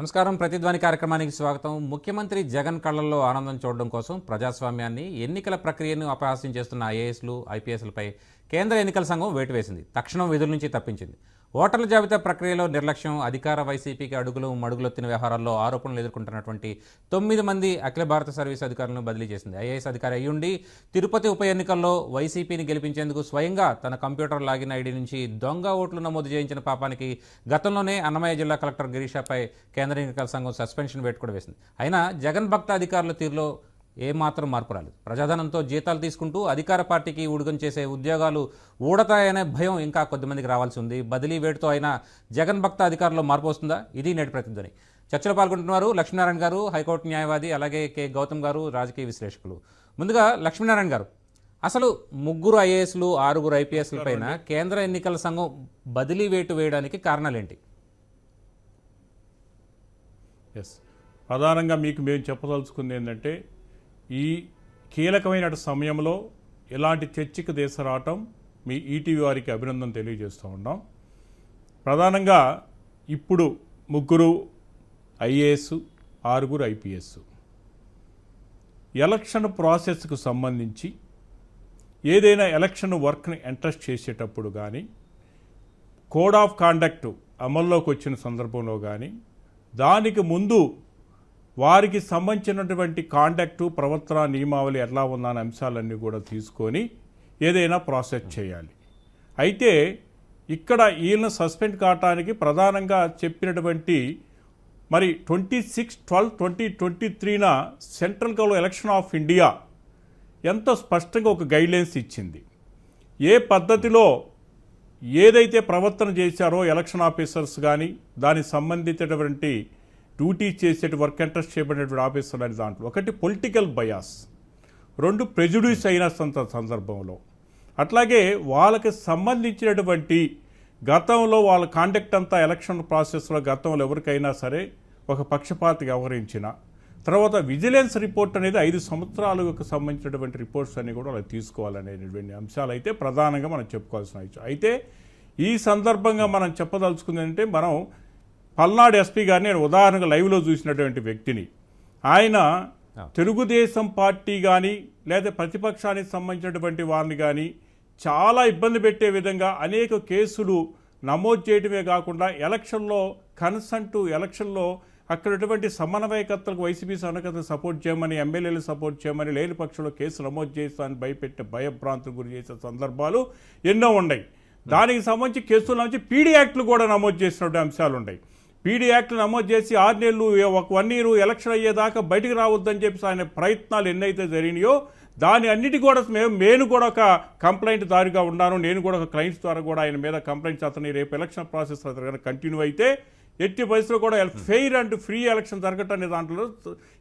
నమస్కారం. ప్రతిధ్వని కార్యక్రమానికి స్వాగతం. ముఖ్యమంత్రి జగన్ కళ్ళల్లో ఆనందం చూడడం కోసం ప్రజాస్వామ్యాన్ని ఎన్నికల ప్రక్రియను అపహాస్యం చేస్తున్న ఐఏఎస్లు ఐపీఎస్లపై కేంద్ర ఎన్నికల సంఘం వేటు వేసింది. తక్షణం విధుల నుంచి తప్పించింది. ఓటర్ల జాబితా ప్రక్రియలో నిర్లక్ష్యం అధికార వైసీపీకి అడుగులు మడుగులొత్తిన వ్యవహారాల్లో ఆరోపణలు ఎదుర్కొంటున్నటువంటి తొమ్మిది మంది అఖిల భారత సర్వీస్ అధికారులను బదిలీ చేసింది. ఐఏఎస్ అధికారి అయ్యుండి తిరుపతి ఉప ఎన్నికల్లో వైసీపీని గెలిపించేందుకు స్వయంగా తన కంప్యూటర్ లాగిన్ ఐడి నుంచి దొంగ ఓట్లు నమోదు చేయించిన పాపానికి గతంలోనే అన్నమయ్య జిల్లా కలెక్టర్ గిరీషాపై కేంద్ర ఎన్నికల సంఘం సస్పెన్షన్ వేటు కూడా వేసింది. అయినా జగన్ భక్త అధికారుల తీరులో ఏమాత్రం మార్పు రాలేదు. ప్రజాధనంతో జీతాలు తీసుకుంటూ అధికార పార్టీకి ఉడుగం చేసే ఉద్యోగాలు ఊడతాయనే భయం ఇంకా కొద్దిమందికి రావాల్సి ఉంది. బదిలీ వేటుతో అయినా జగన్ భక్త అధికారుల్లో మార్పు వస్తుందా? ఇది నేటి ప్రతిధ్వని చర్చలో పాల్గొంటున్నారు లక్ష్మీనారాయణ గారు హైకోర్టు న్యాయవాది అలాగే కె. గౌతమ్ గారు రాజకీయ విశ్లేషకులు. ముందుగా లక్ష్మీనారాయణ గారు అసలు ముగ్గురు ఐఏఎస్లు ఆరుగురు ఐపీఎస్ల పైన కేంద్ర ఎన్నికల సంఘం బదిలీ వేటు వేయడానికి కారణాలేంటి? ఎస్ ప్రధానంగా మీకు మేము చెప్పదలుచుకుంది ఏంటంటే ఈ కీలకమైన సమయంలో ఇలాంటి చర్చకు తీసుకురావటం మీ ఈటీవీ వారికి అభినందన తెలియజేస్తూ ఉన్నాం ప్రధానంగా ఇప్పుడు ముగ్గురు ఐఏఎస్ ఆరుగురు ఐపీఎస్. ఎలక్షన్ ప్రాసెస్కు సంబంధించి ఏదైనా ఎలక్షన్ వర్క్ని ఎంట్రస్ట్ చేసేటప్పుడు కానీ కోడ్ ఆఫ్ కాండక్ట్ అమల్లోకి వచ్చిన సందర్భంలో కానీ దానికి ముందు వారికి సంబంధించినటువంటి కాండక్టు ప్రవర్తన నియమావళి ఎలా ఉందనే అంశాలన్నీ కూడా తీసుకొని ఏదైనా ప్రాసెస్ చేయాలి. అయితే ఇక్కడ వీళ్ళను సస్పెండ్ కావటానికి ప్రధానంగా చెప్పినటువంటి మరి twenty six twelve twenty twenty త్రీన central government election of India ఎంతో స్పష్టంగా ఒక గైడ్లైన్స్ ఇచ్చింది. ఏ పద్ధతిలో ఏదైతే ప్రవర్తన చేశారో ఎలక్షన్ ఆఫీసర్స్ కానీ దానికి సంబంధించినటువంటి డ్యూటీ చేసే వర్క్ ఇంట్రెస్ట్ చేయబడినటువంటి ఆఫీసర్లు అనే దాంట్లో. ఒకటి పొలిటికల్ బయాస్ రెండు ప్రెజుడ్యూస్ అయిన సంత- సందర్భంలో. అట్లాగే వాళ్ళకి సంబంధించినటువంటి గతంలో వాళ్ళ కాండక్ట్ అంతా ఎలక్షన్ ప్రాసెస్లో గతంలో ఎవరికైనా సరే ఒక పక్షపాతి వ్యవహరించిన తర్వాత విజిలెన్స్ రిపోర్ట్ అనేది ఐదు సంవత్సరాలకు సంబంధించినటువంటి రిపోర్ట్స్ అన్ని కూడా వాళ్ళు తీసుకోవాలనేటువంటి అంశాలు అయితే ప్రధానంగా మనం చెప్పుకోవాల్సిన అయితే ఈ సందర్భంగా మనం చెప్పదలుచుకుంది అంటే మనం పల్నాడు ఎస్పీ గారిని నేను ఉదాహరణగా లైవ్లో చూసినటువంటి వ్యక్తిని. ఆయన తెలుగుదేశం పార్టీ కానీ లేదా ప్రతిపక్షానికి సంబంధించినటువంటి వారిని కానీ చాలా ఇబ్బంది పెట్టే విధంగా అనేక కేసులు నమోదు చేయడమే కాకుండా ఎలక్షన్లో కన్సంట్ ఎలక్షన్లో అక్కడ ఉన్నటువంటి సమన్వయకర్తలకు వైసీపీ సమన్వయకర్తలు సపోర్ట్ చేయమని ఎమ్మెల్యేలు సపోర్ట్ చేయమని లేని పక్షంలో కేసు నమోదు చేస్తానని భయపెట్టే భయభ్రాంతులు గురి చేసే సందర్భాలు ఎన్నో ఉన్నాయి. దానికి సంబంధించి కేసుల నుంచి పీడీ యాక్ట్లు కూడా నమోదు చేసినటువంటి అంశాలు ఉన్నాయి. పీడీ యాక్ట్ నమోదు చేసి ఆరు నెలలు ఒక వన్ ఇయర్ ఎలక్షన్ అయ్యేదాకా బయటికి రావద్దని చెప్పి ఆయన ప్రయత్నాలు ఎన్నైతే జరిగినాయో దాని అన్నిటి కూడా మేము నేను కూడా ఒక కంప్లైంట్ దారిగా ఉన్నాను నేను కూడా ఒక క్లయింట్స్ ద్వారా కూడా ఆయన మీద కంప్లైంట్స్ అతని రేపు ఎలక్షన్ ప్రాసెస్ కంటిన్యూ అయితే ఎట్టి పరిస్థితుల్లో కూడా ఫెయిర్ అండ్ ఫ్రీ ఎలక్షన్ జరగటం అనే దాంట్లో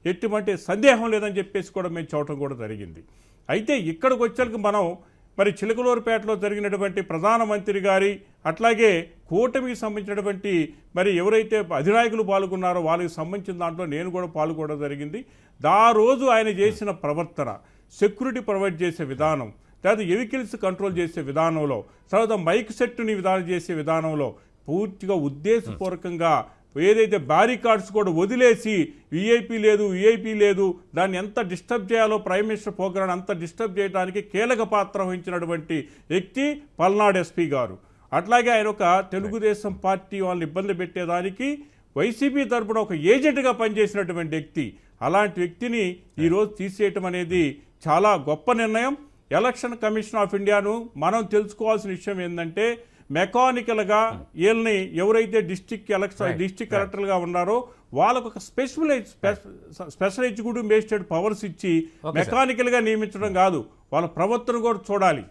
ఎటువంటి సందేహం లేదని చెప్పేసి కూడా మేము చూడటం కూడా జరిగింది. అయితే ఇక్కడికి వచ్చాక మనం మరి చిలకలూరుపేటలో జరిగినటువంటి ప్రధానమంత్రి గారి అట్లాగే కూటమికి సంబంధించినటువంటి మరి ఎవరైతే అధినాయకులు పాల్గొన్నారో వాళ్ళకి సంబంధించిన దాంట్లో నేను కూడా పాల్గొనడం జరిగింది. దా రోజు ఆయన చేసిన ప్రవర్తన సెక్యూరిటీ ప్రొవైడ్ చేసే విధానం తర్వాత వెహికల్స్ కంట్రోల్ చేసే విధానంలో తర్వాత మైక్ సెట్ని విధానం చేసే విధానంలో పూర్తిగా ఉద్దేశపూర్వకంగా ఏదైతే బ్యారికార్డ్స్ కూడా వదిలేసి విఐపీ లేదు విఐపీ లేదు దాన్ని ఎంత డిస్టర్బ్ చేయాలో ప్రైమ్ మినిస్టర్ ప్రోగ్రాం అంత డిస్టర్బ్ చేయడానికి కీలక పాత్ర వహించినటువంటి వ్యక్తి పల్నాడు ఎస్పీ గారు. అట్లాగే ఆయన ఒక తెలుగుదేశం పార్టీ వాళ్ళని ఇబ్బంది పెట్టేదానికి వైసీపీ తరపున ఒక ఏజెంట్గా పనిచేసినటువంటి వ్యక్తి. అలాంటి వ్యక్తిని ఈరోజు తీసేయటం అనేది చాలా గొప్ప నిర్ణయం. ఎలక్షన్ కమిషన్ ఆఫ్ ఇండియాను మనం తెలుసుకోవాల్సిన విషయం ఏంటంటే మెకానికల్గా వీళ్ళని ఎవరైతే డిస్టిక్ ఎలక్షన్ డిస్టిక్ కలెక్టర్గా ఉన్నారో వాళ్ళకు ఒక specialize special executive magistrate powers ఇచ్చి మెకానికల్గా నియమించడం కాదు. వాళ్ళ ప్రవర్తన కూడా చూడాలి.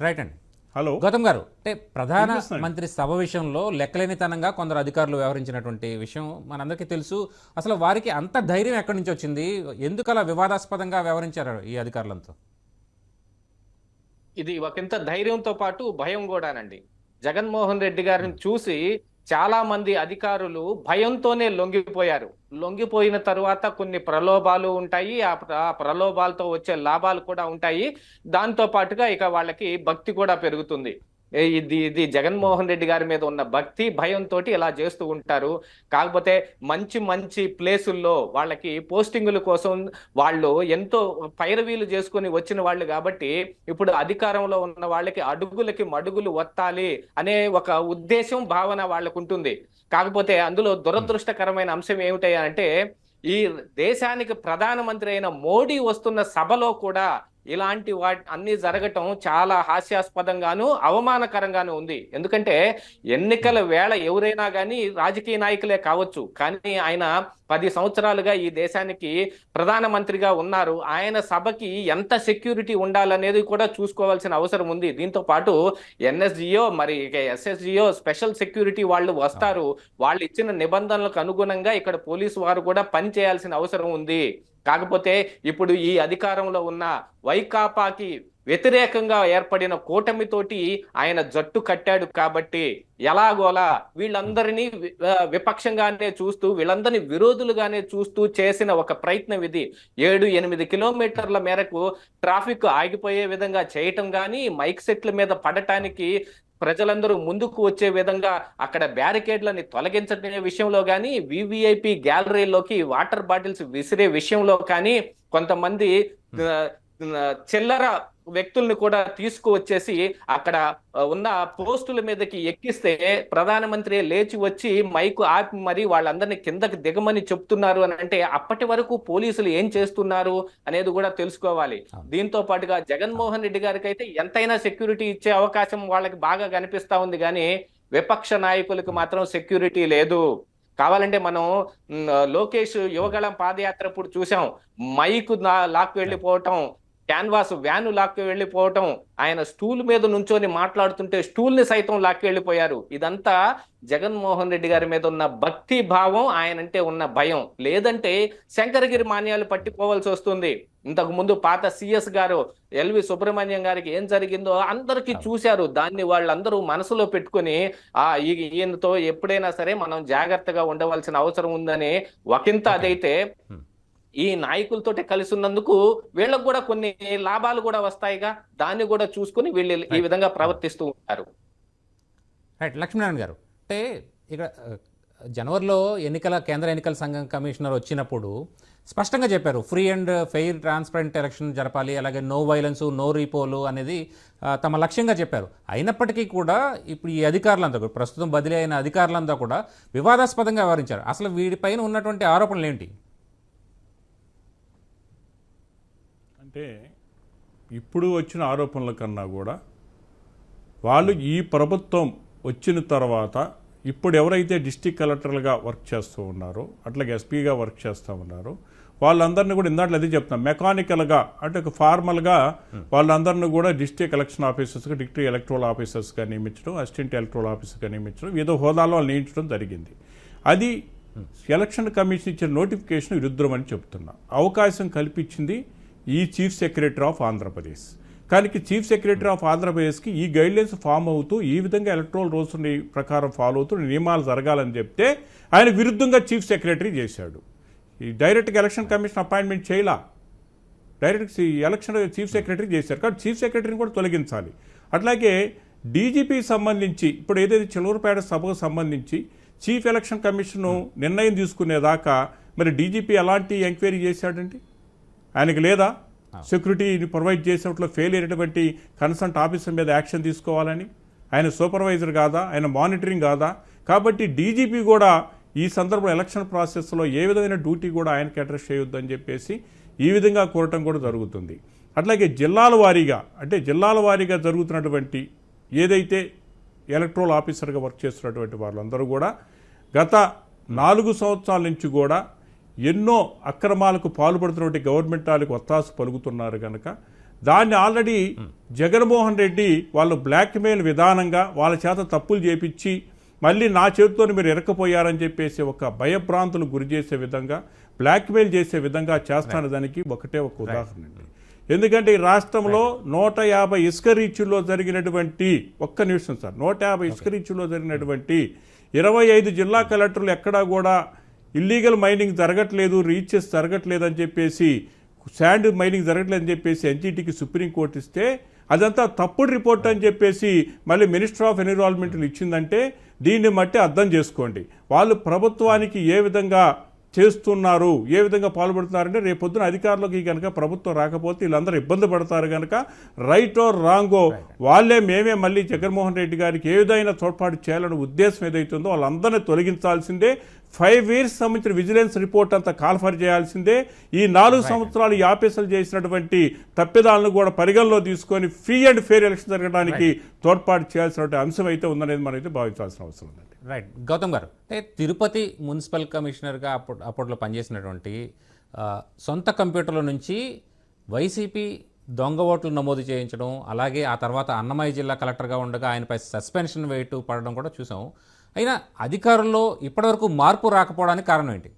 రైట్ అండి. హలో. గౌతమ్ గారు అంటే ప్రధాన. మంత్రి సభ విషయంలో లెక్కలేనితనంగా కొందరు అధికారులు వ్యవహరించినటువంటి విషయం మనందరికీ తెలుసు. అసలు వారికి అంత ధైర్యం ఎక్కడి నుంచి వచ్చింది? ఎందుకు అలా వివాదాస్పదంగా వ్యవహరించారు ఈ అధికారులంతా? ఇది ఒకంత ధైర్యంతో పాటు భయం కూడానండి. జగన్మోహన్ రెడ్డి గారిని చూసి చాలా మంది అధికారులు భయంతోనే లొంగిపోయారు. లొంగిపోయిన తర్వాత కొన్ని ప్రలోభాలు ఉంటాయి. ఆ ప్రలోభాలతో వచ్చే లాభాలు కూడా ఉంటాయి. దాంతో పాటుగా ఇక వాళ్ళకి భక్తి కూడా పెరుగుతుంది. ఇది ఇది జగన్మోహన్ రెడ్డి గారి మీద ఉన్న భక్తి భయంతో ఇలా చేస్తూ ఉంటారు. కాకపోతే మంచి మంచి ప్లేసుల్లో వాళ్ళకి పోస్టింగుల కోసం వాళ్ళు ఎంతో పైరవీలు చేసుకొని వచ్చిన వాళ్ళు కాబట్టి ఇప్పుడు అధికారంలో ఉన్న వాళ్ళకి అడుగులకి మడుగులు వత్తాలి అనే ఒక ఉద్దేశం భావన వాళ్ళకు ఉంటుంది. కాకపోతే అందులో దురదృష్టకరమైన అంశం ఏమిటంటే ఈ దేశానికి ప్రధానమంత్రి అయిన మోడీ వస్తున్న సభలో కూడా ఇలాంటి వాటి అన్ని జరగటం చాలా హాస్యాస్పదంగాను అవమానకరంగాను ఉంది. ఎందుకంటే ఎన్నికల వేళ ఎవరైనా కానీ రాజకీయ నాయకులే కావచ్చు. కానీ ఆయన పది సంవత్సరాలుగా ఈ దేశానికి ప్రధానమంత్రిగా ఉన్నారు. ఆయన సభకి ఎంత సెక్యూరిటీ ఉండాలనేది కూడా చూసుకోవాల్సిన అవసరం ఉంది. దీంతో పాటు ఎన్ఎస్జిఓ మరి ఎస్ఎస్జిఓ స్పెషల్ సెక్యూరిటీ వాళ్ళు వస్తారు. వాళ్ళు ఇచ్చిన నిబంధనలకు అనుగుణంగా ఇక్కడ పోలీసు వారు కూడా పని చేయాల్సిన అవసరం ఉంది. కాకపోతే ఇప్పుడు ఈ అధికారంలో ఉన్న వైకాపాకి వ్యతిరేకంగా ఏర్పడిన కూటమితోటి ఆయన జట్టు కట్టాడు కాబట్టి ఎలాగోలా వీళ్ళందరినీ వి- విపక్షంగానే చూస్తూ వీళ్ళందరినీ విరోధులుగానే చూస్తూ చేసిన ఒక ప్రయత్నం ఇది. ఏడు ఎనిమిది కిలోమీటర్ల మేరకు ట్రాఫిక్ ఆగిపోయే విధంగా చేయటం కానీ మైక్ సెట్ల మీద పడటానికి ప్రజలందరూ ముందుకు వచ్చే విధంగా అక్కడ బ్యారికేడ్లని తొలగించే విషయంలో కానీ వివిఐపి గ్యాలరీలోకి వాటర్ బాటిల్స్ విసిరే విషయంలో కానీ కొంతమంది చిల్లర వ్యక్తుల్ని కూడా తీసుకువచ్చేసి అక్కడ ఉన్న పోస్టుల మీదకి ఎక్కిస్తే ప్రధానమంత్రి లేచి వచ్చి మైకు ఆపి మరి వాళ్ళందరినీ కిందకి దిగమని చెప్తున్నారు అని అంటే అప్పటి వరకు పోలీసులు ఏం చేస్తున్నారు అనేది కూడా తెలుసుకోవాలి. దీంతో పాటుగా జగన్మోహన్ రెడ్డి గారికి అయితే ఎంతైనా సెక్యూరిటీ ఇచ్చే అవకాశం వాళ్ళకి బాగా కనిపిస్తా ఉంది కానీ విపక్ష నాయకులకు మాత్రం సెక్యూరిటీ లేదు. కావాలంటే మనం లోకేష్ యువగళం పాదయాత్ర ఇప్పుడు చూసాం. మైక్ లాక్కు వెళ్ళిపోవటం క్యాన్వాస్ వ్యాన్ లాక్కు వెళ్ళిపోవటం ఆయన స్టూల్ మీద నుంచొని మాట్లాడుతుంటే స్టూల్ని సైతం లాక్కు వెళ్ళిపోయారు. ఇదంతా జగన్మోహన్ రెడ్డి గారి మీద ఉన్న భక్తి భావం ఆయనంటే ఉన్న భయం. లేదంటే శంకరగిరి మాన్యాలు పట్టిపోవాల్సి వస్తుంది. ఇంతకు ముందు పాత సిఎస్ గారు ఎల్వి సుబ్రహ్మణ్యం గారికి ఏం జరిగిందో అందరికీ చూశారు. దాన్ని వాళ్ళందరూ మనసులో పెట్టుకొని ఆ ఈ- ఈయనతో ఎప్పుడైనా సరే మనం జాగ్రత్తగా ఉండవలసిన అవసరం ఉందని ఒకంత అదైతే. ఈ నాయకులతోటి కలిసి ఉన్నందుకు వీళ్ళకు కూడా కొన్ని లాభాలు కూడా వస్తాయిగా. దాన్ని కూడా చూసుకుని వీళ్ళు ఈ. విధంగా ప్రవర్తిస్తూ ఉంటారు. రైట్ లక్ష్మీనారాయణ గారు అంటే ఇక్కడ జనవరిలో ఎన్నికల కేంద్ర ఎన్నికల సంఘం కమిషనర్ వచ్చినప్పుడు స్పష్టంగా చెప్పారు free and fair transparent election జరపాలి అలాగే నో వైలెన్స్ నో రీపోలు అనేది తమ లక్ష్యంగా చెప్పారు. అయినప్పటికీ కూడా ఇప్పుడు ఈ అధికారులంతా కూడా ప్రస్తుతం బదిలీ అయిన అధికారులంతా కూడా వివాదాస్పదంగా వ్యవహరించారు. అసలు వీడిపైన ఉన్నటువంటి ఆరోపణలు ఏంటి అంటే ఇప్పుడు వచ్చిన ఆరోపణల కన్నా కూడా వాళ్ళు ఈ ప్రభుత్వం వచ్చిన తర్వాత ఇప్పుడు ఎవరైతే డిస్టిక్ కలెక్టర్లుగా వర్క్ చేస్తూ ఉన్నారో అట్లాగే ఎస్పీగా వర్క్ చేస్తూ ఉన్నారో వాళ్ళందరినీ కూడా ఇందాట్లో అదే చెప్తాం మెకానికల్గా అంటే ఒక ఫార్మల్గా వాళ్ళందరినీ కూడా డిస్ట్రిక్ట్ ఎలక్షన్ ఆఫీసర్స్గా డిస్ట్రిక్ట్ ఎలక్ట్రల్ ఆఫీసర్స్గా నియమించడం అసిస్టెంట్ ఎలక్ట్రల్ ఆఫీసర్గా నియమించడం ఏదో హోదాలో వాళ్ళు నియమించడం జరిగింది. అది ఎలక్షన్ కమిషన్ ఇచ్చిన నోటిఫికేషన్ విరుద్ధం అని చెప్తున్నా. అవకాశం కల్పించింది ఈ చీఫ్ సెక్రటరీ ఆఫ్ ఆంధ్రప్రదేశ్. కానీ చీఫ్ సెక్రటరీ ఆఫ్ ఆంధ్రప్రదేశ్కి ఈ గైడ్లైన్స్ ఫామ్ అవుతూ ఈ విధంగా ఎలక్ట్రల్ రూల్స్ని ప్రకారం ఫాలో అవుతూ నియమాలు జరగాలని చెప్తే ఆయన విరుద్ధంగా చీఫ్ సెక్రటరీ చేశాడు. ఈ డైరెక్ట్గా ఎలక్షన్ కమిషన్ అపాయింట్మెంట్ చేయలా? డైరెక్ట్ ఎలక్షన్ చీఫ్ సెక్రటరీ చేశారు. కాబట్టి చీఫ్ సెక్రటరీని కూడా తొలగించాలి. అట్లాగే డీజీపీ సంబంధించి ఇప్పుడు ఏదైతే చిలూరుపేట సభకు సంబంధించి చీఫ్ ఎలక్షన్ కమిషన్ నిర్ణయం తీసుకునేదాకా మరి డీజీపీ ఎలాంటి ఎంక్వైరీ చేశాడండి? ఆయనకి లేదా? సెక్యూరిటీని ప్రొవైడ్ చేసేట్లో ఫెయిల్ అయినటువంటి కన్సల్ట్ ఆఫీసర్ మీద యాక్షన్ తీసుకోవాలని ఆయన సూపర్వైజర్ కాదా ఆయన మానిటరింగ్ కాదా? కాబట్టి డీజీపీ కూడా ఈ సందర్భంలో ఎలక్షన్ ప్రాసెస్లో ఏ విధమైన డ్యూటీ కూడా ఆయనకి అడ్రస్ చేయొద్దని చెప్పేసి ఈ విధంగా కోరటం కూడా జరుగుతుంది. అట్లాగే జిల్లాల వారీగా అంటే జిల్లాల వారీగా జరుగుతున్నటువంటి ఏదైతే ఎలక్ట్రల్ ఆఫీసర్గా వర్క్ చేస్తున్నటువంటి వాళ్ళందరూ కూడా గత నాలుగు సంవత్సరాల నుంచి కూడా ఎన్నో అక్రమాలకు పాల్పడుతున్నటువంటి గవర్నమెంట్ వాళ్ళకి ఒత్తాసు పలుకుతున్నారు కనుక దాన్ని ఆల్రెడీ జగన్మోహన్ రెడ్డి వాళ్ళు బ్లాక్మెయిల్ విధానంగా వాళ్ళ చేత తప్పులు చేపించి మళ్ళీ నా చేతితో మీరు ఎరకపోయారని చెప్పేసి ఒక భయభ్రాంతులు గురి చేసే విధంగా బ్లాక్మెయిల్ చేసే విధంగా చేస్తాను దానికి ఒకటే ఒక ఉదాహరణ అండి. ఎందుకంటే ఈ రాష్ట్రంలో నూట యాభై ఇసుక రీచ్ల్లో జరిగినటువంటి ఒక్క నిమిషం సార్ నూట యాభై ఇసుక రీచ్ల్లో జరిగినటువంటి ఇరవై ఐదు జిల్లా కలెక్టర్లు ఎక్కడా కూడా ఇల్లీగల్ మైనింగ్ జరగట్లేదు రీచెస్ జరగట్లేదు అని చెప్పేసి శాండ్ మైనింగ్ జరగట్లేదని చెప్పేసి ఎన్జీటీకి సుప్రీంకోర్టు ఇస్తే అదంతా తప్పుడు రిపోర్ట్ అని చెప్పేసి మళ్ళీ మినిస్టర్ ఆఫ్ ఎన్విరాన్మెంట్లు ఇచ్చిందంటే దీన్ని బట్టి అర్థం చేసుకోండి. వాళ్ళు ప్రభుత్వానికి ఏ విధంగా చేస్తున్నారు ఏ విధంగా పాల్పడుతున్నారంటే రేపొద్దున అధికారులకి కనుక ప్రభుత్వం రాకపోతే వీళ్ళందరూ ఇబ్బంది పడతారు కనుక రైట్ ఓ రాంగో వాళ్ళే మేమే మళ్ళీ జగన్మోహన్ రెడ్డి గారికి ఏ విధమైన తోడ్పాటు చేయాలనే ఉద్దేశం ఏదైతుందో వాళ్ళందరినీ తొలగించాల్సిందే. ఫైవ్ ఇయర్స్ సంబంధించిన విజిలెన్స్ రిపోర్ట్ అంతా కాల్ఫర్ చేయాల్సిందే. ఈ నాలుగు సంవత్సరాలు ఈ ఆఫీసులు చేసినటువంటి తప్పిదాలను కూడా పరిగణలో తీసుకొని ఫ్రీ అండ్ ఫెయిర్ ఎలక్షన్ జరగడానికి తోడ్పాటు చేయాల్సినటువంటి అంశం అయితే ఉందనేది మనం అయితే భావించాల్సిన అవసరం ఉందండి. రైట్ గౌతమ్ గారు అంటే తిరుపతి మున్సిపల్ కమిషనర్గా అప్పుడు అప్పట్లో పనిచేసినటువంటి సొంత కంప్యూటర్ల నుంచి వైసీపీ దొంగ ఓట్లు నమోదు చేయించడం అలాగే ఆ తర్వాత అన్నమయ్య జిల్లా కలెక్టర్గా ఉండగా ఆయనపై సస్పెన్షన్ వేటు పడడం కూడా చూసాం. అయినా అధికారుల్లో ఇప్పటివరకు మార్పు రాకపోవడానికి కారణం ఏంటి?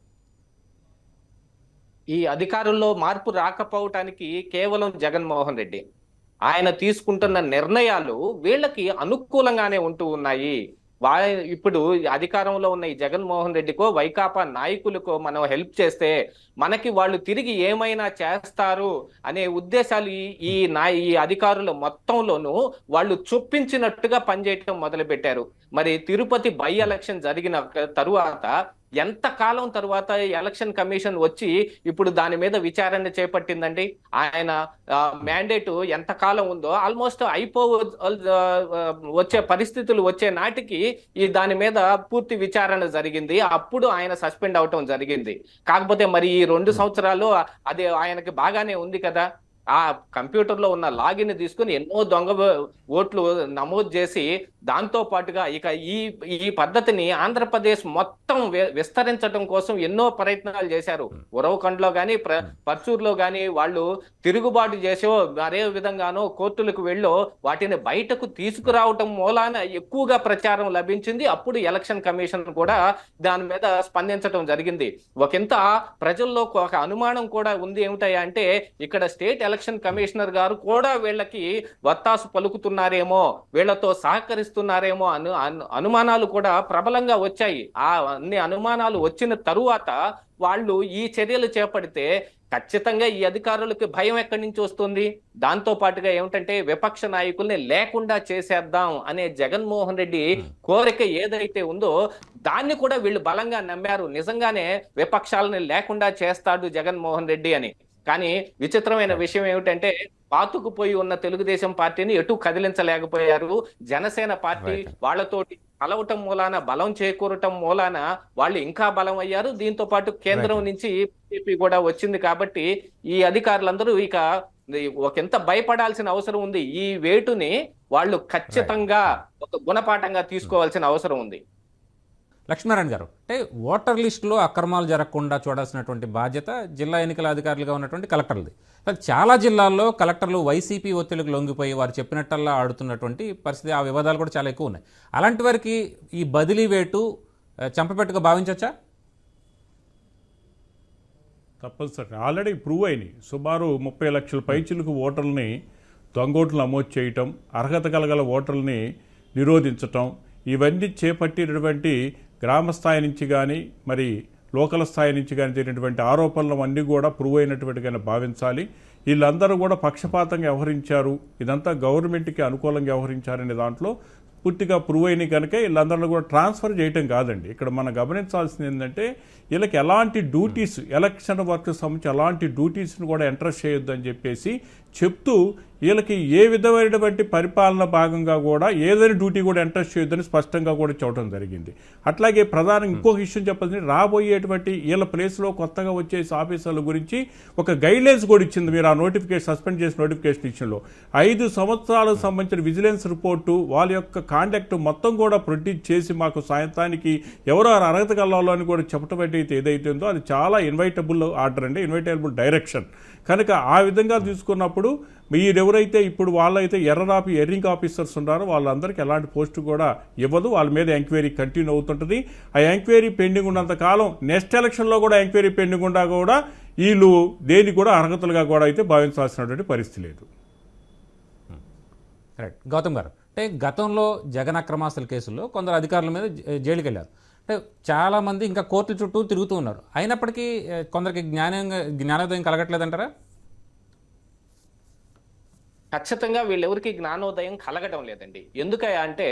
ఈ అధికారుల్లో మార్పు రాకపోవటానికి కేవలం జగన్మోహన్ రెడ్డి. ఆయన తీసుకుంటున్న నిర్ణయాలు వీళ్ళకి అనుకూలంగానే ఉంటూ ఉన్నాయి. వా ఇప్పుడు అధికారంలో ఉన్న ఈ జగన్మోహన్ రెడ్డికో వైకాపా నాయకులకో మనం హెల్ప్ చేస్తే మనకి వాళ్ళు తిరిగి ఏమైనా చేస్తారు అనే ఉద్దేశాలు ఈ నా ఈ అధికారుల మొత్తంలోనూ వాళ్ళు చొప్పించినట్టుగా పనిచేయటం మొదలుపెట్టారు. మరి తిరుపతి బై ఎలక్షన్ జరిగిన తరువాత ఎంత కాలం తరువాత ఎలక్షన్ కమిషన్ వచ్చి ఇప్పుడు దాని మీద విచారణ చేపట్టిందండి? ఆయన మ్యాండేట్ ఎంత కాలం ఉందో ఆల్మోస్ట్ అయిపో వచ్చే పరిస్థితులు వచ్చే నాటికి ఈ దాని మీద పూర్తి విచారణ జరిగింది. అప్పుడు ఆయన సస్పెండ్ అవటం జరిగింది. కాకపోతే మరి ఈ రెండు సంవత్సరాలు అది ఆయనకి బాగానే ఉంది కదా? ఆ కంప్యూటర్లో ఉన్న లాగిన్ తీసుకుని ఎన్నో దొంగ ఓట్లు నమోదు చేసి దాంతో పాటుగా ఇక ఈ ఈ పద్ధతిని ఆంధ్రప్రదేశ్ మొత్తం విస్తరించడం కోసం ఎన్నో ప్రయత్నాలు చేశారు. ఉరవకొండలో గాని ప్ర పర్చూరులో గాని వాళ్ళు తిరుగుబాటు చేసో అదే విధంగానో కోర్టులకు వెళ్ళో వాటిని బయటకు తీసుకురావటం మూలాన ఎక్కువగా ప్రచారం లభించింది. అప్పుడు ఎలక్షన్ కమిషన్ కూడా దాని మీద స్పందించడం జరిగింది. ఒకంత ప్రజల్లో ఒక అనుమానం కూడా ఉంది ఏమిటయ్యా అంటే ఇక్కడ స్టేట్ ఎలక్షన్ కమిషనర్ గారు కూడా వీళ్ళకి వత్తాసు పలుకుతున్నారేమో వీళ్ళతో సహకరిస్తున్నారేమో అను అను- అనుమానాలు కూడా ప్రబలంగా వచ్చాయి. ఆ అన్ని అనుమానాలు వచ్చిన తరువాత వాళ్ళు ఈ చర్యలు చేపడితే ఖచ్చితంగా ఈ అధికారులకు భయం ఎక్కడి నుంచి వస్తుంది? దాంతో పాటుగా ఏమిటంటే విపక్ష నాయకుల్ని లేకుండా చేసేద్దాం అనే జగన్మోహన్ రెడ్డి కోరిక ఏదైతే ఉందో దాన్ని కూడా వీళ్ళు బలంగా నమ్మారు. నిజంగానే విపక్షాలని లేకుండా చేస్తాడు జగన్మోహన్ రెడ్డి అని. కానీ విచిత్రమైన విషయం ఏమిటంటే పాతుకుపోయి ఉన్న తెలుగుదేశం పార్టీని ఎటు కదిలించలేకపోయారు. జనసేన పార్టీ. వాళ్ళతోటి కలవటం మూలాన బలం చేకూరటం మూలాన వాళ్ళు ఇంకా బలం అయ్యారు. దీంతో పాటు కేంద్రం. నుంచి బీజేపీ కూడా వచ్చింది కాబట్టి ఈ అధికారులందరూ ఇక ఒకంత భయపడాల్సిన అవసరం ఉంది. ఈ వేటుని వాళ్ళు ఖచ్చితంగా ఒక గుణపాఠంగా తీసుకోవాల్సిన అవసరం ఉంది. లక్ష్మీనారాయణ గారు. అంటే ఓటర్ లిస్టులో అక్రమాలు జరగకుండా చూడాల్సినటువంటి బాధ్యత జిల్లా ఎన్నికల అధికారులుగా ఉన్నటువంటి కలెక్టర్లది. చాలా జిల్లాల్లో కలెక్టర్లు వైసీపీ ఒత్తిడికి లొంగిపోయి వారు చెప్పినట్టల్లా ఆడుతున్నటువంటి పరిస్థితి ఆ వివాదాలు కూడా చాలా ఎక్కువ ఉన్నాయి. అలాంటి వారికి ఈ బదిలీ వేటు చంపపెట్టుగా భావించవచ్చా? తప్పనిసరి ఆల్రెడీ ప్రూవ్ అయినాయి. సుమారు ముప్పై లక్షల పైచిలకు ఓటర్లని దొంగోట్లు నమోదు చేయటం అర్హత కలగల ఓటర్లని నిరోధించటం ఇవన్నీ చేపట్టినటువంటి గ్రామ స్థాయి నుంచి కానీ మరి లోకల్ స్థాయి నుంచి కానీ జరిగినటువంటి ఆరోపణలు అన్నీ కూడా ప్రూవ్ అయినటువంటిగానే భావించాలి. వీళ్ళందరూ కూడా పక్షపాతంగా వ్యవహరించారు. ఇదంతా గవర్నమెంట్కి అనుకూలంగా వ్యవహరించారనే దాంట్లో పూర్తిగా ప్రూవ్ అయినాయి కనుక వీళ్ళందరినీ కూడా ట్రాన్స్ఫర్ చేయటం కాదండి. ఇక్కడ మనం గమనించాల్సింది ఏంటంటే వీళ్ళకి ఎలాంటి డ్యూటీస్ ఎలక్షన్ వర్క్ సంబంధించి ఎలాంటి డ్యూటీస్ని కూడా ఎంటర్ చేయొద్దు అని చెప్పేసి చెప్తూ వీళ్ళకి ఏ విధమైనటువంటి పరిపాలన భాగంగా కూడా ఏదైనా డ్యూటీ కూడా ఎంటర్ చేయొద్దని స్పష్టంగా కూడా చెప్పడం జరిగింది. అట్లాగే ప్రధానంగా ఇంకొక విషయం చెప్పాల్సింది రాబోయేటువంటి వీళ్ళ ప్లేస్లో కొత్తగా వచ్చే ఆఫీసర్ల గురించి ఒక గైడ్లైన్స్ కూడా ఇచ్చింది మీరు ఆ నోటిఫికేషన్ సస్పెండ్ చేసిన నోటిఫికేషన్ ఇచ్చింలో ఐదు సంవత్సరాలకు సంబంధించిన విజిలెన్స్ రిపోర్టు వాళ్ళ యొక్క కాంటాక్ట్ మొత్తం కూడా ప్రొడ్యూస్ చేసి మాకు సాయంత్రానికి ఎవరు అర్హత కలవాలో అని కూడా చెప్పటం అయితే ఏదైతే ఉందో అది చాలా ఇన్వైటబుల్ ఆర్డర్ అండి ఇన్వైటబుల్ డైరెక్షన్ కనుక ఆ విధంగా తీసుకున్నప్పుడు మీరు ఎవరైతే ఇప్పుడు వాళ్ళైతే ఎర్రరాపి ఎర్రింగ్ ఆఫీసర్స్ ఉన్నారో వాళ్ళందరికీ ఎలాంటి పోస్టు కూడా ఇవ్వదు. వాళ్ళ మీద ఎంక్వైరీ కంటిన్యూ అవుతుంటుంది. ఆ ఎంక్వైరీ పెండింగ్ ఉన్నంత కాలం నెక్స్ట్ ఎలక్షన్లో కూడా ఎంక్వైరీ పెండింగ్ ఉండా కూడా వీళ్ళు దేని కూడా అర్హతలుగా కూడా అయితే భావించాల్సినటువంటి పరిస్థితి లేదు. రైట్ గౌతమ్ గారు అంటే గతంలో జగన్ అక్రమాస్తుల కేసుల్లో కొందరు అధికారుల మీద జైలుకి వెళ్ళారు అంటే చాలామంది ఇంకా కోర్టు చుట్టూ తిరుగుతూ ఉన్నారు. అయినప్పటికీ కొందరికి జ్ఞానంగా జ్ఞానోదయం కలగట్లేదంటారా? ఖచ్చితంగా వీళ్ళెవరికి జ్ఞానోదయం కలగడం లేదండి. ఎందుకయ్యా అంటే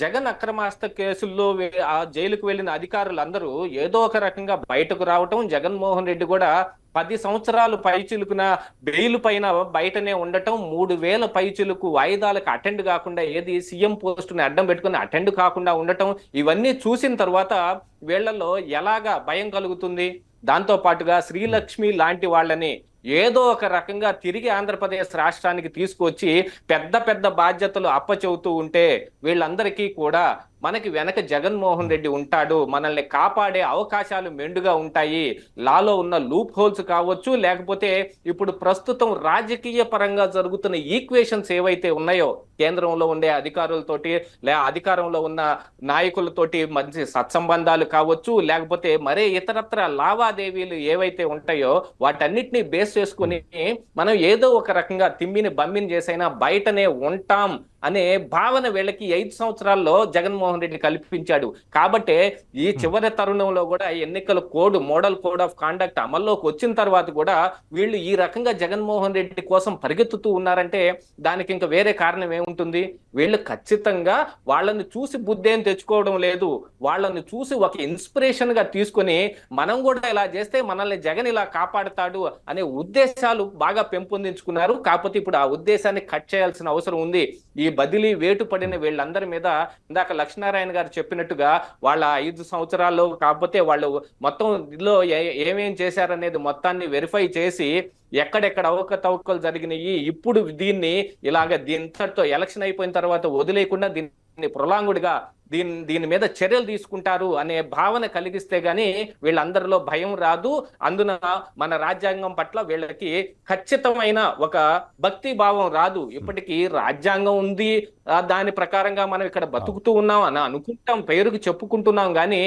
జగన్ అక్రమాస్త కేసుల్లో ఆ జైలుకు వెళ్ళిన అధికారులందరూ ఏదో ఒక రకంగా బయటకు రావటం జగన్మోహన్ రెడ్డి కూడా పది సంవత్సరాలు పైచిలుకున బెయిల్ పైన బయటనే ఉండటం మూడు వేల పైచిలుకు వాయిదాలకు అటెండ్ కాకుండా ఏది సీఎం పోస్టుని అడ్డం పెట్టుకుని అటెండ్ కాకుండా ఉండటం ఇవన్నీ చూసిన తర్వాత వీళ్ళలో ఎలాగా భయం కలుగుతుంది? దాంతో పాటుగా శ్రీలక్ష్మి లాంటి వాళ్ళని ఏదో ఒక రకంగా తిరిగి ఆంధ్రప్రదేశ్ రాష్ట్రానికి తీసుకొచ్చి పెద్ద పెద్ద బాధ్యతలు అప్పచెబుతూ ఉంటే వీళ్ళందరికీ కూడా మనకి వెనక జగన్మోహన్ రెడ్డి ఉంటాడు మనల్ని కాపాడే అవకాశాలు మెండుగా ఉంటాయి. లాలో ఉన్న లూప్ హోల్స్ కావచ్చు లేకపోతే ఇప్పుడు ప్రస్తుతం రాజకీయ పరంగా జరుగుతున్న ఈక్వేషన్స్ ఏవైతే ఉన్నాయో కేంద్రంలో ఉండే అధికారులతోటి లే అధికారంలో ఉన్న నాయకులతోటి మంచి సత్సంబంధాలు కావచ్చు లేకపోతే మరే ఇతరత్ర లావాదేవీలు ఏవైతే ఉంటాయో వాటన్నిటిని బేస్ చేసుకుని మనం ఏదో ఒక రకంగా తిమ్మిని బమ్మిని చేసైనా బయటనే ఉంటాం. అనే భావన వీళ్ళకి ఐదు సంవత్సరాల్లో జగన్మోహన్ రెడ్డి కల్పించాడు. కాబట్టే ఈ చివరి తరుణంలో కూడా ఎన్నికల code model code of conduct అమల్లోకి వచ్చిన తర్వాత కూడా వీళ్ళు ఈ రకంగా జగన్మోహన్ రెడ్డి కోసం పరిగెత్తుతూ ఉన్నారంటే దానికి ఇంకా వేరే కారణం ఏముంటుంది? వీళ్ళు ఖచ్చితంగా వాళ్ళని చూసి బుద్ధేం తెచ్చుకోవడం లేదు. వాళ్ళని చూసి ఒక ఇన్స్పిరేషన్గా తీసుకొని మనం కూడా ఇలా చేస్తే మనల్ని జగన్ ఇలా కాపాడుతాడు అనే ఉద్దేశాలు బాగా పెంపొందించుకున్నారు. కాకపోతే ఇప్పుడు ఆ ఉద్దేశాన్ని కట్ చేయాల్సిన అవసరం ఉంది. ఈ బదిలీ వేటు పడిన వీళ్ళందరి మీద ఇందాక లక్ష్మీనారాయణ గారు చెప్పినట్టుగా వాళ్ళ ఐదు సంవత్సరాల్లో కాకపోతే వాళ్ళు మొత్తం ఇందులో ఏ- ఏమేం చేశారనేది మొత్తాన్ని వెరిఫై చేసి ఎక్కడెక్కడ అవకతవకలు జరిగినాయి ఇప్పుడు దీన్ని ఇలాగ దీంతో ఎలక్షన్ అయిపోయిన తర్వాత వదిలేయకుండా దీన్ని ప్రొలాంగుడ్గా దీని దీని మీద చర్యలు తీసుకుంటారు అనే భావన కలిగిస్తే గాని వీళ్ళందరిలో భయం రాదు. అందున మన రాజ్యాంగం పట్ల వీళ్ళకి ఖచ్చితమైన ఒక భక్తి భావం రాదు. ఇప్పటికీ రాజ్యాంగం ఉంది. దాని ప్రకారంగా మనం ఇక్కడ బతుకుతూ ఉన్నాం అని అనుకుంటాం పేరుకి చెప్పుకుంటున్నాం కానీ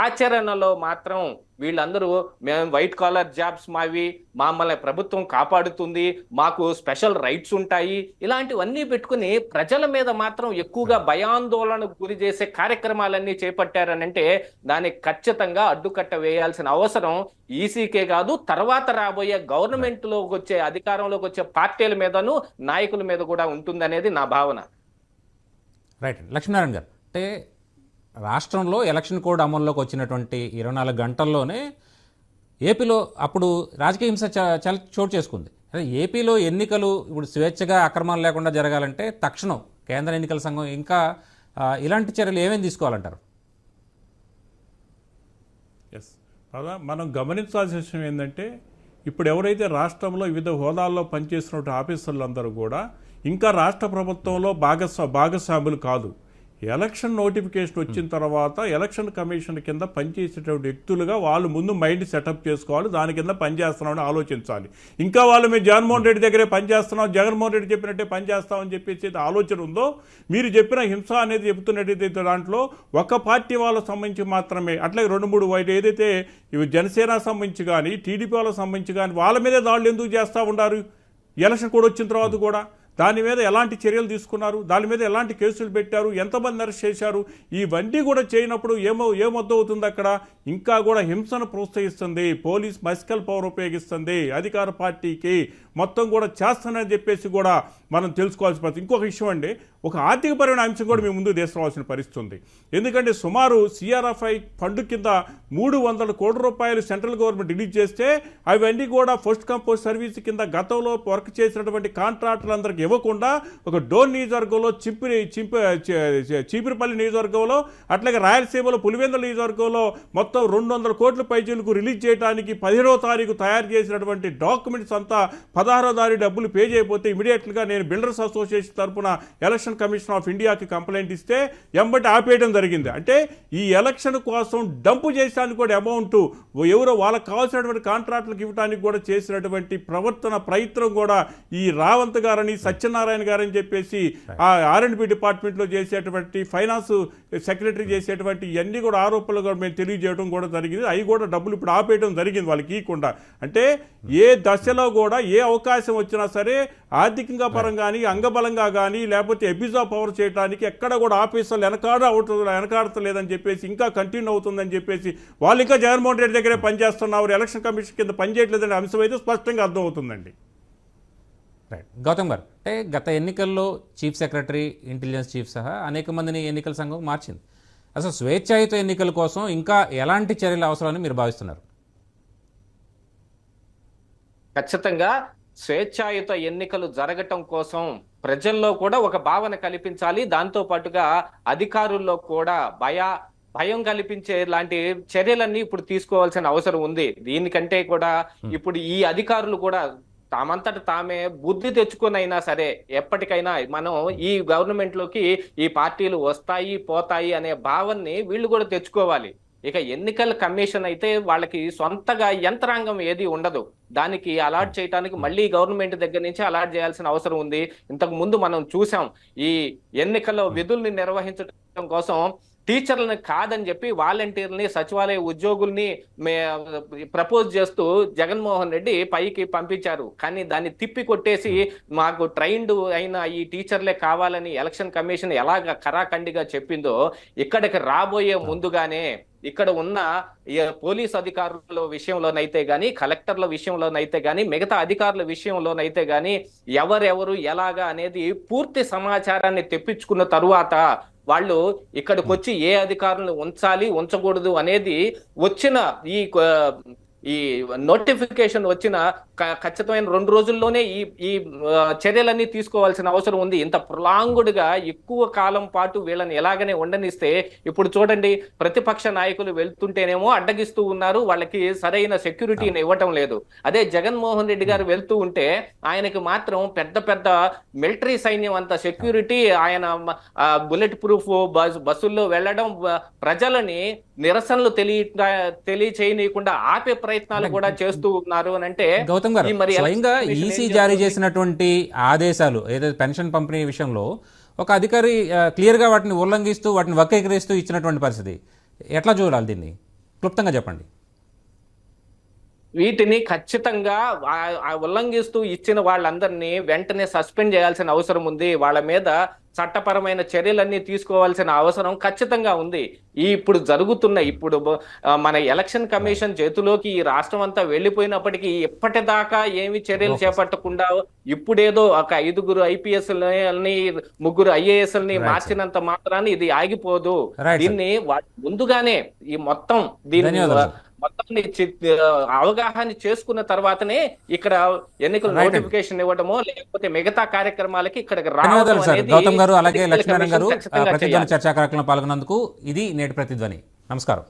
ఆచరణలో మాత్రం వీళ్ళందరూ మేము వైట్ కాలర్ జాబ్స్ మావి మమ్మల్ని ప్రభుత్వం కాపాడుతుంది మాకు స్పెషల్ రైట్స్ ఉంటాయి ఇలాంటివన్నీ పెట్టుకుని ప్రజల మీద మాత్రం ఎక్కువగా భయాందోళనకు గురి చేసే కార్యక్రమాలన్నీ చేపట్టారనంటే దానికి ఖచ్చితంగా అడ్డుకట్ట వేయాల్సిన అవసరం ఈసీకే కాదు తర్వాత రాబోయే గవర్నమెంట్లోకి వచ్చే అధికారంలోకి వచ్చే పార్టీల మీదను నాయకుల మీద కూడా ఉంటుందనేది నా భావన. రైట్ లక్ష్మీనారాయణ గారు అంటే రాష్ట్రంలో ఎలక్షన్ కోడ్ అమల్లోకి వచ్చినటువంటి ఇరవై నాలుగు గంటల్లోనే ఏపీలో అప్పుడు రాజకీయ హింస చాలా చోటు చేసుకుంది. అదే ఏపీలో ఎన్నికలు ఇప్పుడు స్వేచ్ఛగా అక్రమాలు లేకుండా జరగాలంటే తక్షణం కేంద్ర ఎన్నికల సంఘం ఇంకా ఇలాంటి చర్యలు ఏమేమి తీసుకోవాలంటారు? ఎస్ మనం గమనించాల్సిన విషయం ఏంటంటే ఇప్పుడు ఎవరైతే రాష్ట్రంలో వివిధ హోదాల్లో పనిచేస్తున్న ఆఫీసర్లందరూ కూడా ఇంకా రాష్ట్ర ప్రభుత్వంలో భాగస్వా భాగస్వాములు కాదు. ఎలక్షన్ నోటిఫికేషన్ వచ్చిన తర్వాత ఎలక్షన్ కమిషన్ కింద పనిచేసేటువంటి వ్యక్తులుగా వాళ్ళు ముందు మైండ్ సెటప్ చేసుకోవాలి దాని కింద పనిచేస్తున్నామని ఆలోచించాలి. ఇంకా వాళ్ళు మేము జగన్మోహన్ రెడ్డి దగ్గరే పనిచేస్తున్నాం జగన్మోహన్ రెడ్డి చెప్పినట్టే పనిచేస్తామని చెప్పేసి ఆలోచన ఉందో మీరు చెప్పిన హింస అనేది చెబుతున్నట్టయితే దాంట్లో ఒక పార్టీ వాళ్ళకు సంబంధించి మాత్రమే అట్లాగే రెండు మూడు వైట్ ఏదైతే ఇవి జనసేన సంబంధించి కానీ టీడీపీ వాళ్ళకి సంబంధించి కానీ వాళ్ళ మీదే దాడులు ఎందుకు చేస్తూ ఉన్నారు? ఎలక్షన్ కూడా వచ్చిన తర్వాత కూడా. దాని మీద ఎలాంటి చర్యలు తీసుకున్నారు? దాని మీద ఎలాంటి కేసులు పెట్టారు? ఎంతమంది అరెస్ట్ చేశారు? ఇవన్నీ కూడా చేయనప్పుడు ఏమో ఏమొద్దవుతుంది అక్కడ? ఇంకా కూడా హింసను ప్రోత్సహిస్తుంది. పోలీస్ మస్కల్ పవర్ ఉపయోగిస్తుంది అధికార పార్టీకి. మొత్తం కూడా చేస్తానని చెప్పేసి కూడా మనం తెలుసుకోవాల్సిన పరిస్థితి. ఇంకొక విషయం అండి ఒక ఆర్థికపరమైన అంశం కూడా మేము ముందు తీసుకురావాల్సిన పరిస్థితి ఉంది. ఎందుకంటే సుమారు సిఆర్ఎఫ్ఐ ఫండ్ కింద మూడు వందల కోట్ల రూపాయలు సెంట్రల్ గవర్నమెంట్ రిలీజ్ చేస్తే అవన్నీ కూడా ఫస్ట్ కంపోజ్ సర్వీస్ కింద గతంలో వర్క్ చేసినటువంటి కాంట్రాక్టర్లందరికీ ఇవ్వకుండా ఒక డోన్ నియోజకవర్గంలో చింపిరి చింపి చీపిరిపల్లి నియోజకవర్గంలో అట్లాగే రాయలసీమలో పులివెందుల నియోజకవర్గంలో మొత్తం రెండు వందల కోట్ల పైచీలకు రిలీజ్ చేయడానికి పదిహేనో తారీఖు తయారు చేసినటువంటి డాక్యుమెంట్స్ అంతా పదహారో తారీఖు డబ్బులు పే చేయకపోతే ఇమీడియట్గా నేను బిల్డర్స్ అసోసియేషన్ తరపున ఎలక్షన్ కమిషన్ ఆఫ్ ఇండియాకి కంప్లైంట్ ఇస్తే ఎంబటి ఆపేయడం జరిగింది. అంటే ఈ ఎలక్షన్ కోసం డంపు చేసడానికి కూడా అమౌంట్ ఎవరో వాళ్ళకి కావాల్సినటువంటి కాంట్రాక్టులకు ఇవ్వడానికి కూడా చేసినటువంటి ప్రవర్తన ప్రయత్నం కూడా ఈ రావంత్ గారని సత్యనారాయణ గారని చెప్పేసి ఆ ఆర్ఎండ్బి డిపార్ట్మెంట్లో చేసేటువంటి ఫైనాన్స్ సెక్రటరీ చేసేటువంటి ఇవన్నీ కూడా ఆరోపణలు కూడా మేము తెలియజేయడం కూడా జరిగింది. అవి కూడా డబ్బులు ఇప్పుడు ఆపేయడం జరిగింది వాళ్ళకి ఇవ్వకుండా అంటే ఏ దశలో కూడా ఏ అవకాశం వచ్చినా సరే ఆర్థికంగా పరంగా కానీ అంగబలంగా కానీ లేకపోతే ఎబిజా పవర్ చేయడానికి ఎక్కడ కూడా ఆఫీసర్లు వెనకాడ అవుతుంది వెనకాడతలేదని చెప్పేసి ఇంకా కంటిన్యూ అవుతుందని చెప్పేసి వాళ్ళు ఇంకా జగన్మోహన్ రెడ్డి దగ్గరే పనిచేస్తున్నారు ఎలక్షన్ కమిషన్ కింద పనిచేయట్లేదనే అంశం అయితే స్పష్టంగా అర్థమవుతుందండి. రైట్ గౌతమ్ గారు అంటే గత ఎన్నికల్లో చీఫ్ సెక్రటరీ ఇంటెలిజెన్స్ చీఫ్ సహా అనేక మందిని ఎన్నికల సంఘం మార్చింది. అసలు స్వేచ్ఛాయుత ఎన్నికల కోసం ఇంకా ఎలాంటి చర్యలు అవసరమని మీరు భావిస్తున్నారు? ఖచ్చితంగా స్వేచ్ఛాయుత ఎన్నికలు జరగటం కోసం ప్రజల్లో కూడా ఒక భావన కల్పించాలి. దాంతో పాటుగా అధికారుల్లో కూడా భయ భయం కల్పించే లాంటి చర్యలన్నీ ఇప్పుడు తీసుకోవాల్సిన అవసరం ఉంది. దీనికంటే కూడా ఇప్పుడు ఈ అధికారులు కూడా తామంతట తామే బుద్ధి తెచ్చుకునైనా సరే ఎప్పటికైనా మనం ఈ గవర్నమెంట్లోకి ఈ పార్టీలు వస్తాయి పోతాయి అనే భావాన్ని వీళ్ళు కూడా తెచ్చుకోవాలి. ఇక ఎన్నికల కమిషన్ అయితే వాళ్ళకి సొంతగా యంత్రాంగం ఏది ఉండదు. దానికి అలాట్ చేయడానికి మళ్ళీ గవర్నమెంట్ దగ్గర నుంచి అలాట్ చేయాల్సిన అవసరం ఉంది. ఇంతకు ముందు మనం చూసాం ఈ ఎన్నికల్లో విధుల్ని నిర్వహించడం కోసం టీచర్లను కాదని చెప్పి వాలంటీర్ని సచివాలయ ఉద్యోగుల్ని ప్రపోజ్ చేస్తూ జగన్మోహన్ రెడ్డి పైకి పంపించారు. కానీ దాన్ని తిప్పి కొట్టేసి మాకు ట్రైన్డ్ అయిన ఈ టీచర్లే కావాలని ఎలక్షన్ కమిషన్ ఎలాగ కరాఖండిగా చెప్పిందో ఇక్కడికి రాబోయే ముందుగానే ఇక్కడ ఉన్న పోలీస్ అధికారుల విషయంలోనైతే కానీ కలెక్టర్ల విషయంలోనైతే కానీ మిగతా అధికారుల విషయంలోనైతే కానీ ఎవరెవరు ఎలాగా అనేది పూర్తి సమాచారాన్ని తెప్పించుకున్న తరువాత వాళ్ళు ఇక్కడికి వచ్చి ఏ అధికారులను ఉంచాలి ఉంచకూడదు అనేది వచ్చిన ఈ ఈ నోటిఫికేషన్ వచ్చిన ఖచ్చితమైన రెండు రోజుల్లోనే ఈ ఈ చర్యలన్నీ తీసుకోవాల్సిన అవసరం ఉంది. ఇంత ప్రొలాంగుడ్గా ఎక్కువ కాలం పాటు వీళ్ళని ఎలాగనే ఉండనిస్తే ఇప్పుడు చూడండి ప్రతిపక్ష నాయకులు వెళ్తుంటేనేమో అడ్డగిస్తూ ఉన్నారు. వాళ్ళకి సరైన సెక్యూరిటీని ఇవ్వటం లేదు. అదే జగన్మోహన్ రెడ్డి గారు వెళ్తూ ఉంటే ఆయనకి మాత్రం పెద్ద పెద్ద మిలిటరీ సైన్యం అంత సెక్యూరిటీ ఆయన బుల్లెట్ ప్రూఫ్ బస్ బస్సుల్లో వెళ్ళడం ప్రజలని నిరసనలు తెలియ తెలియచేయనీయకుండా ఆపే ప్రయత్నాలు కూడా చేస్తూ ఉన్నారు అని అంటే గౌతమ్ గారు స్వయంగా ఈసీ జారీ? చేసినటువంటి ఆదేశాలు ఏదైతే పెన్షన్ పంపిణీ విషయంలో ఒక అధికారి క్లియర్గా వాటిని ఉల్లంఘిస్తూ వాటిని వక్రీకరిస్తూ ఇచ్చినటువంటి పరిస్థితి. ఎట్లా చూడాలి దీన్ని? క్లుప్తంగా చెప్పండి. వీటిని ఖచ్చితంగా ఉల్లంఘిస్తూ ఇచ్చిన వాళ్ళందరినీ వెంటనే సస్పెండ్ చేయాల్సిన అవసరం ఉంది వాళ్ళ మీద చట్టపరమైన చర్యలన్నీ తీసుకోవాల్సిన అవసరం ఖచ్చితంగా ఉంది ఈ ఇప్పుడు జరుగుతున్న ఇప్పుడు మన ఎలక్షన్ కమిషన్ చేతిలోకి ఈ రాష్ట్రం అంతా వెళ్ళిపోయినప్పటికీ ఇప్పటిదాకా ఏమి చర్యలు చేపట్టకుండా ఇప్పుడేదో ఒక ఐదుగురు ఐపీఎస్ని ముగ్గురు ఐఏఎస్ని Right, sir. మార్చినంత మాత్రాన్ని ఇది ఆగిపోదు. దీన్ని ముందుగానే ఈ మొత్తం దీన్ని. మొత్తాన్ని అవగాహన చేసుకున్న తర్వాతనే ఇక్కడ ఎన్నికల. నోటిఫికేషన్ ఇవ్వడమో లేకపోతే మిగతా కార్యక్రమాలకి ఇక్కడికి రావడం అనేది గౌతమ్ గారు అలాగే లక్ష్మీనారాయణ గారు ప్రతిధ్వని. చర్చా కార్యక్రమం పాల్గొన్నందుకు ఇది నేటి ప్రతిధ్వని నమస్కారం